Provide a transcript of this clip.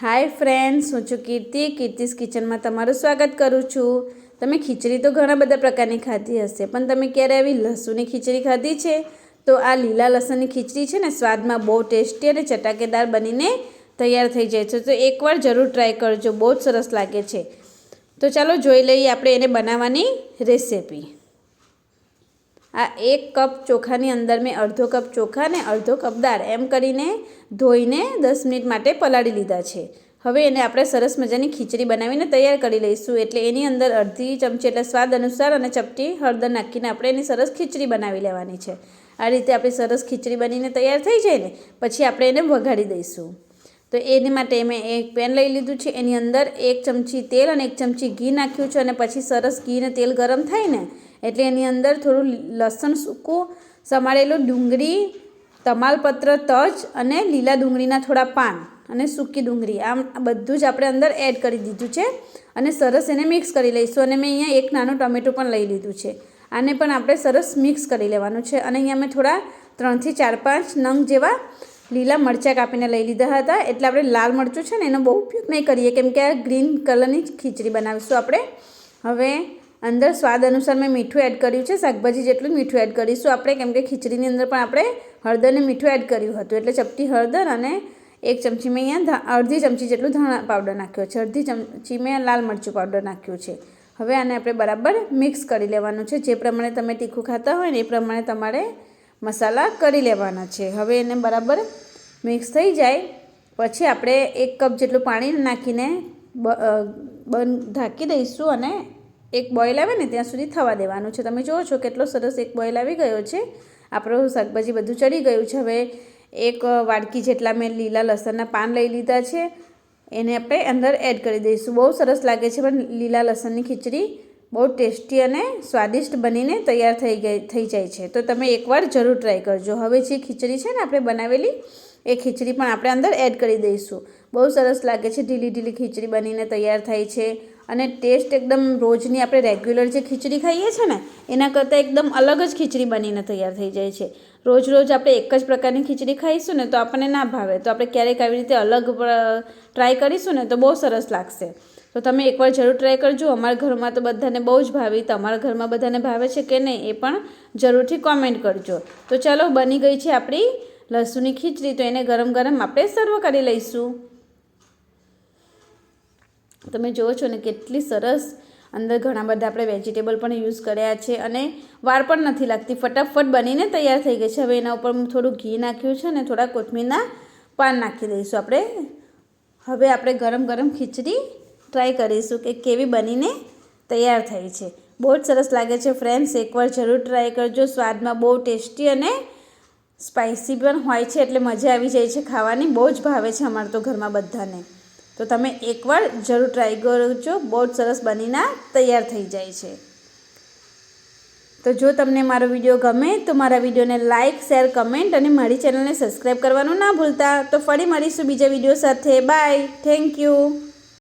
Hi friends, હું છું કીર્તિ. કીર્તિસ કિચનમાં તમારું સ્વાગત કરું છું. તમે ખીચડી તો ઘણા બધા પ્રકારની ખાધી હશે, પણ તમે ક્યારે આવી લસુની ખીચડી ખાધી છે? તો આ લીલા લસણની ખીચડી છે ને, સ્વાદમાં બહુ ટેસ્ટી અને ચટાકેદાર બનીને તૈયાર થઈ જાય છે. તો એકવાર જરૂર ટ્રાય કરજો, બહુ જ સરસ લાગે છે. તો ચાલો જોઈ લઈએ આપણે એને બનાવવાની રેસિપી આ એક કપ ચોખાની અંદર મેં અડધો કપ ચોખા ને અડધો કપ દાળ એમ કરીને ધોઈને દસ મિનિટ માટે પલાળી લીધા છે. હવે એને આપણે સરસ મજાની ખીચડી બનાવીને તૈયાર કરી લઈશું. એટલે એની અંદર અડધી ચમચી એટલે સ્વાદ અનુસાર અને ચપટી હળદર નાખીને આપણે એની સરસ ખીચડી બનાવી લેવાની છે. આ રીતે આપણી સરસ ખીચડી બનીને તૈયાર થઈ જાય ને, પછી આપણે એને વઘાડી દઈશું. તો એની માટે મેં એક પેન લઈ લીધું છે. એની અંદર એક ચમચી તેલ અને એક ચમચી ઘી નાખ્યું છે અને પછી સરસ ઘી ને તેલ ગરમ થાય ને એટલે એની અંદર થોડું લસણ સૂકું, સમારેલું ડુંગળી, તમાલપત્ર તજ અને લીલા ડુંગળીના થોડા પાન અને સૂકી ડુંગળી. આમ બધું જ આપણે અંદર એડ કરી દીધું છે અને સરસ એને મિક્સ કરી લઈશું. અને મેં અહીંયા એક નાનું ટમેટું પણ લઈ લીધું છે. આને પણ આપણે સરસ મિક્સ કરી લેવાનું છે. અને અહીંયા મેં થોડા ત્રણથી ચાર પાંચ નંગ જેવા લીલા મરચાં કાપીને લઈ લીધા હતા. એટલે આપણે લાલ મરચું છે ને એનો બહુ ઉપયોગ નહીં કરીએ, કેમ કે આ ગ્રીન કલરની ખીચડી બનાવીશું આપણે. હવે અંદર સ્વાદ અનુસાર મેં મીઠું એડ કર્યું છે, શાકભાજી જેટલું મીઠું એડ કરીશું. આપણે કેમ કે ખીચડીની અંદર પણ આપણે હળદરને મીઠું એડ કર્યું હતું. એટલે ચપટી હળદર અને એક ચમચી મેં અહીંયા અડધી ચમચી જેટલું ધાણા પાવડર નાખ્યો છે. અડધી ચમચી મેં લાલ મરચું પાવડર નાખ્યું છે. હવે આને આપણે બરાબર મિક્સ કરી લેવાનું છે. જે પ્રમાણે તમે તીખું ખાતા હોય ને એ પ્રમાણે તમારે મસાલા કરી લેવાના છે. હવે એને બરાબર મિક્સ થઈ જાય. પછી આપણે એક કપ જેટલું પાણી નાખીને બંધ ઢાંકી દઈશું અને એક બોઇલ આવે ને ત્યાં સુધી થવા દેવાનું છે. તમે જુઓ છો કેટલો સરસ એક બોઇલ આવી ગયો છે. આપણું શાકભાજી બધું ચડી ગયું છે. હવે એક વાડકી જેટલા મેં લીલા લસણના પાન લઈ લીધા છે. એને આપણે અંદર એડ કરી દઈશું. બહુ સરસ લાગે છે પણ લીલા લસણની ખીચડી બહુ ટેસ્ટી અને સ્વાદિષ્ટ બનીને તૈયાર થઈ ગઈ, થઈ જાય છે. તો તમે એકવાર જરૂર ટ્રાય કરજો. હવે જે ખીચડી છે ને આપણે બનાવેલી એ ખીચડી પણ આપણે અંદર એડ કરી દઈશું. બહુ સરસ લાગે છે, ઢીલી ઢીલી ખીચડી બનીને તૈયાર થાય છે. અને ટેસ્ટ એકદમ રોજની આપણે રેગ્યુલર જે ખીચડી ખાઈએ છીએ ને, એના કરતાં એકદમ અલગ જ ખીચડી બનીને તૈયાર થઈ જાય છે. રોજ રોજ આપણે એક જ પ્રકારની ખીચડી ખાઈશું ને તો આપણને ના ભાવે. તો આપણે ક્યારેક આવી રીતે અલગ ટ્રાય કરીશું ને તો બહુ સરસ લાગશે. તો તમે એકવાર જરૂર ટ્રાય કરજો. અમારા ઘરમાં તો બધાને બહુ જ ભાવી. તમારા ઘરમાં બધાને ભાવે છે કે નહીં એ પણ જરૂરથી કોમેન્ટ કરજો. તો ચાલો બની ગઈ છે આપણી લસુની ખીચડી તો એને ગરમ ગરમ આપણે સર્વ કરી લઈશું. તમે જુઓ છો ને કેટલી સરસ અંદર ઘણા બધા આપણે વેજીટેબલ પણ યુઝ કર્યા છે અને વાર પણ નથી લાગતી. ફટાફટ બનીને તૈયાર થઈ ગઈ છે. હવે એના ઉપર થોડું ઘી નાખ્યું છે અને થોડા કોથમીરના પાન નાખી દઈશું આપણે. હવે આપણે ગરમ ગરમ ખીચડી ટ્રાય કરીશું કે કેવી બનીને તૈયાર થઈ છે. બહુ જ સરસ લાગે છે ફ્રેન્ડ્સ એકવાર જરૂર ટ્રાય કરજો. સ્વાદમાં બહુ ટેસ્ટી અને સ્પાઇસી પણ હોય છે એટલે મજા આવી જાય છે ખાવાની. બહુ જ ભાવે છે અમારે તો ઘરમાં બધાને. તો તમે એકવાર જરૂર ટ્રાય કરજો બહુ જ સરસ બનીને તૈયાર થઈ જાય છે. તો જો તમને મારો વીડિયો ગમે તો મારા વિડીયોને લાઇક શેર કમેન્ટ અને મારી ચેનલને સબસ્ક્રાઈબ કરવાનું ના ભૂલતા. તો ફરી મળીશું બીજા વીડિયો સાથે. Bye thank you